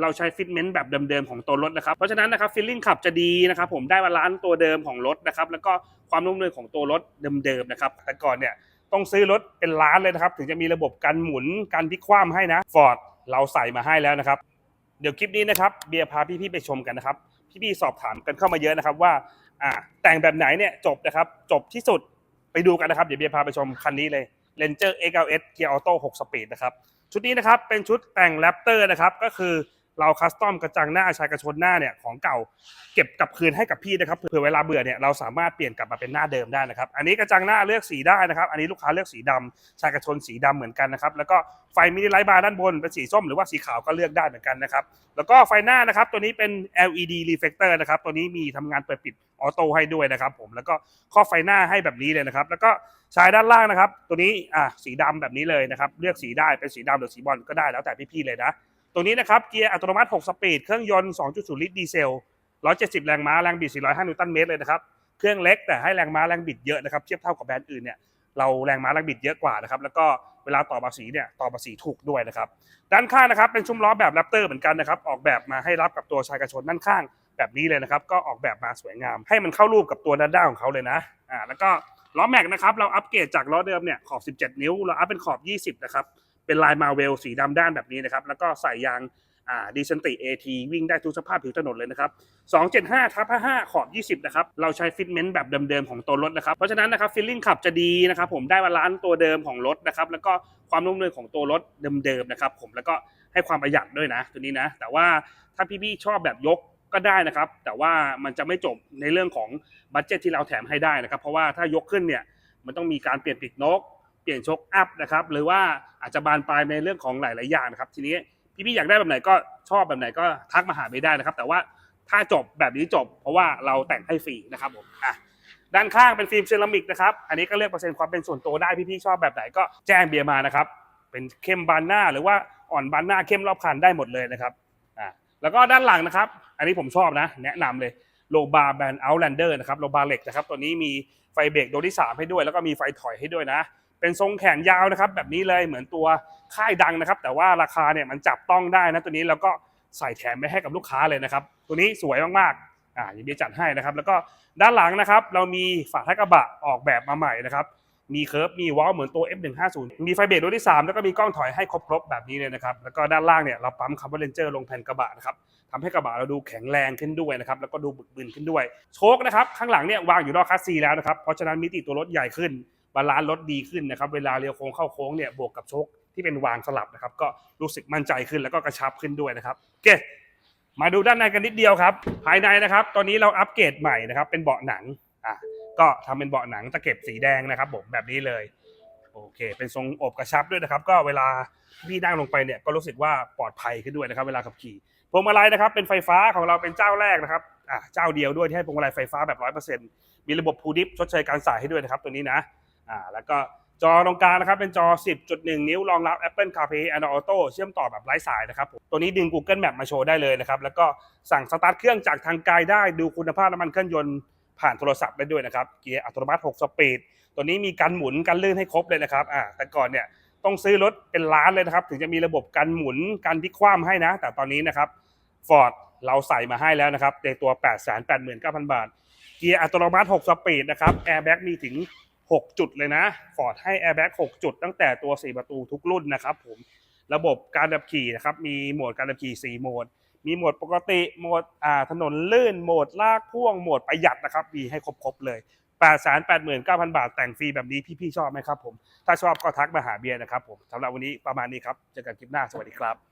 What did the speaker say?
เราใช้ฟิตเมนต์แบบเดิมๆของตัวรถนะครับ เพราะฉะนั้นนะครับฟีลลิ่งขับจะดีนะครับผมได้บาลานซ์ตัวเดิมของรถนะครับ แล้วก็ความนุ่มนวลของตัวรถเดิมๆนะครับแต่ก่อนเนี่ยต้องซื้อรถเป็นล้านเลยนะครับ ถึงจะมีระบบการหมุนการพลิกคว่ำให้นะฟอร์ดเราใส่มาให้แล้วนะครับ เดี๋ยวคลิปนี้นะครับเบียร์พาพี่ๆไปชมกันนะครับ พี่ๆสอบถามกันเข้ามาเยอะนะครับว่าอ่าแต่งแบบไหนเนี่ยจบนะครับ จบที่สุดไปดูกันนะครับ เดี๋ยวเบียร์พาไปชมคันนี้เลย Ranger X9S Gear Auto 6 Speed นะครับชุดนี้นะครับเป็นชุดแต่งแรปเตอร์นะครับก็คือ เราคัสตอมกระจังหน้าชายกระชนหน้าเนี่ยของเก่าเก็บกลับคืนให้กับพี่นะครับเผื่อเวลาเบื่อเนี่ยเราสามารถเปลี่ยนกลับมาเป็นหน้าเดิมได้นะครับ อันนี้กระจังหน้าเลือกสีได้นะครับ อันนี้ลูกค้าเลือกสีดำชายกระชนสีดำเหมือนกันนะครับแล้วก็ไฟมินิไลท์บาร์ด้านบนเป็นสีส้มหรือว่าสีขาวก็เลือกได้เหมือนกันนะครับแล้วก็ไฟหน้านะครับตัวนี้เป็น LED reflector นะครับตัวนี้มีทำงานเปิดปิดออโต้ให้ด้วยนะครับผมแล้วก็ข้อไฟหน้าให้แบบนี้เลยนะครับ แล้วก็ชายด้านล่างนะครับ ตัวนี้อะสีดำแบบนี้เลยนะครับ เลือกสีได้เป็นสีดำหรือสีบอลก็ได้แล้วแต่พี่ๆเลยนะ ตัวนี้นะครับเกียร์อัตโนมัติ 6 สปีด เครื่องยนต์ 2.0 ลิตรดีเซล 170 แรงม้า แรงบิด 405 นิวตันเมตรเลยนะครับ เครื่องเล็กแต่ให้แรงม้าแรงบิดเยอะนะครับ เทียบเท่ากับแบรนด์อื่นเนี่ย เราแรงม้าแรงบิดเยอะกว่านะครับ แล้วก็เวลาต่อภาษีเนี่ย ต่อภาษีถูกด้วยนะครับ ด้านข้างนะครับ เป็นซุ้มล้อแบบแรปเตอร์เหมือนกันนะครับ ออกแบบมาให้รับกับตัวชายกระชนด้านข้างแบบนี้เลยนะครับ ก็ออกแบบมาสวยงาม ให้มันเข้ารูปกับตัวด้านด้านของเขาเลยนะ อ่า แล้วก็ล้อแม็กนะครับ เราอัปเกรดจากล้อเดิมเนี่ยขอบ 17 นิ้ว เราอัพเป็นขอบ 20 นะครับ เป็นลายมาเวลสีดำด้านแบบนี้นะครับ แล้วก็ใส่ยางดีเซนติเอทีวิ่งได้ทุกสภาพผิวถนนเลยนะครับ 275ทับ55 ขอบ 20 นะครับ เราใช้ฟิตเมนต์แบบเดิมๆ ของตัวรถนะครับ เพราะฉะนั้นนะครับฟีลลิ่งขับจะดีนะครับ ผมได้บาลานซ์ตัวเดิมของรถนะครับ แล้วก็ความนุ่มนวลของตัวรถเดิมๆนะครับผมแล้วก็ให้ความประหยัดด้วยนะตัวนี้นะ แต่ว่าถ้าพี่ๆชอบแบบยกก็ได้นะครับ แต่ว่ามันจะไม่จบในเรื่องของบัตเจ็ตที่เราแถมให้ได้นะครับ เพราะว่าถ้ายกขึ้นเนี่ยมันต้องมีการเปลี่ยนปีกนก เปลี่ยนชกอัพนะครับหรือว่าอาจจะบานปลายในเรื่องของหลาย ๆ อย่างนะครับ ทีนี้พี่ๆอยากได้แบบไหนก็ชอบแบบไหนก็ทักมาหาไม่ได้นะครับ แต่ว่าถ้าจบแบบนี้จบ เพราะว่าเราแต่งให้ฟรีนะครับผมอะด้านข้างเป็นฟิล์มเซรามิกนะครับ อันนี้ก็เลือกเปอร์เซ็นต์ความเป็นส่วนตัวได้พี่ๆชอบแบบไหนก็แจ้งเบียร์มานะครับ เป็นเข้มบานหน้าหรือว่าอ่อนบานหน้าเข้มรอบคันได้หมดเลยนะครับอะแล้วก็ด้านหลังนะครับ อันนี้ผมชอบนะ แนะนำเลยโลบาร์แบนเอาแลนเดอร์นะครับโลบาร์เหล็กนะครับตัวนี้มีไฟเบรกโดวงที่ 3 ให้ด้วย แล้วก็มีไฟถอยให้ด้วยนะ เป็นทรงแขนยาวนะครับ แบบนี้เลยเหมือนตัวค่ายดังนะครับ แต่ว่าราคาเนี่ยมันจับต้องได้นะตัวนี้แล้วก็ใส่แถมไปให้กับลูกค้าเลยนะครับ ตัวนี้สวยมากๆอ่ายินดีจัดให้นะครับ แล้วก็ด้านหลังนะครับ เรามีฝาท้ายกระบะออกแบบมาใหม่นะครับมีเคิร์ฟมีวอลเหมือนตัว F150 มีไฟเบรกดวงที่ 3 แล้วก็มีกล้องถอยให้ครบๆแบบนี้เลยนะครับ แล้วก็ด้านล่างเนี่ยเราปั๊มคาร์บอนเลนเจอร์ลงแผ่นกระบะนะครับทำให้กระบะเราดูแข็งแรงขึ้นด้วยนะครับ แล้วก็ดูบึกบึนขึ้นด้วย โชคนะครับ ข้างหลังเนี่ยวางอยู่นอกคัสซีแล้วนะครับ เพราะฉะนั้นมิติตัวรถใหญ่ขึ้น บาลานซ์รถดีขึ้นนะครับ เวลาเลี้ยวโค้งเข้าโค้งเนี่ยบวกกับชคที่เป็นวางสลับนะครับ ก็รู้สึกมั่นใจขึ้นแล้วก็กระชับขึ้นด้วยนะครับโอเคมาดูด้านในกันนิดเดียวครับภายในนะครับ ตอนนี้เราอัปเกรดใหม่นะครับ เป็นเบาะหนังอะก็ทำเป็นเบาะหนังตะเข็บสีแดงนะครับผมแบบนี้เลยโอเค เป็นทรงอบกระชับด้วยนะครับ ก็เวลาพี่นั่งลงไปเนี่ยก็รู้สึกว่าปลอดภัยขึ้นด้วยนะครับ เวลาขับขี่พวงมาลัยนะครับ เป็นไฟฟ้าของเราเป็นเจ้าแรกนะครับอะเจ้าเดียวด้วยที่ให้พวงมาลัยไฟฟ้าแบบร้อยเปอร์เซ็นต์มีระบบพูดิฟชดเชยการสายให้ด้วยนะครับ ตัวนี้นะ อ่าแล้วก็จอตรงกลางนะครับเป็นจอ 10.1 นิ้วรองรับ Apple CarPlay Android Auto เชื่อมต่อแบบไร้สายนะครับผมตัวนี้ดึง Google Map มาโชว์ได้เลยนะครับ แล้วก็สั่งสตาร์ทเครื่องจากทางไกลได้ดูคุณภาพน้ำมันเครื่องยนต์ผ่านโทรศัพท์ได้ด้วยนะครับเกียร์อัตโนมัติ 6 สปีด ตัวนี้มีการหมุนการลื่นให้ครบเลยนะครับอ่าแต่ก่อนเนี่ยต้องซื้อรถเป็นล้านเลยนะครับ ถึงจะมีระบบการหมุนการพลิกคว่ำให้นะ แต่ตอนนี้นะครับ Ford เราใส่มาให้แล้วนะครับในตัว 889,000 บาท เกียร์อัตโนมัติ 6 สปีดนะครับแอร์แบ็กมีถึง 6 จุดเลยนะ Ford ให้แอร์แบ็ก6จุดตั้งแต่ตัว 4 ประตูทุกรุ่นนะครับผมระบบการขับขี่นะครับมีโหมดการขับขี่ 4 โหมด มีโหมดปกติโหมดอ่าถนนลื่นโหมดลากพ่วงโหมดประหยัดนะครับมีให้ครบๆเลย889,000 บาทแต่งฟรีแบบนี้พี่ๆชอบไหมครับผมถ้าชอบก็ทักมาหาเบียร์นะครับผมสำหรับวันนี้ประมาณนี้ครับเจอกันคลิปหน้าสวัสดีครับ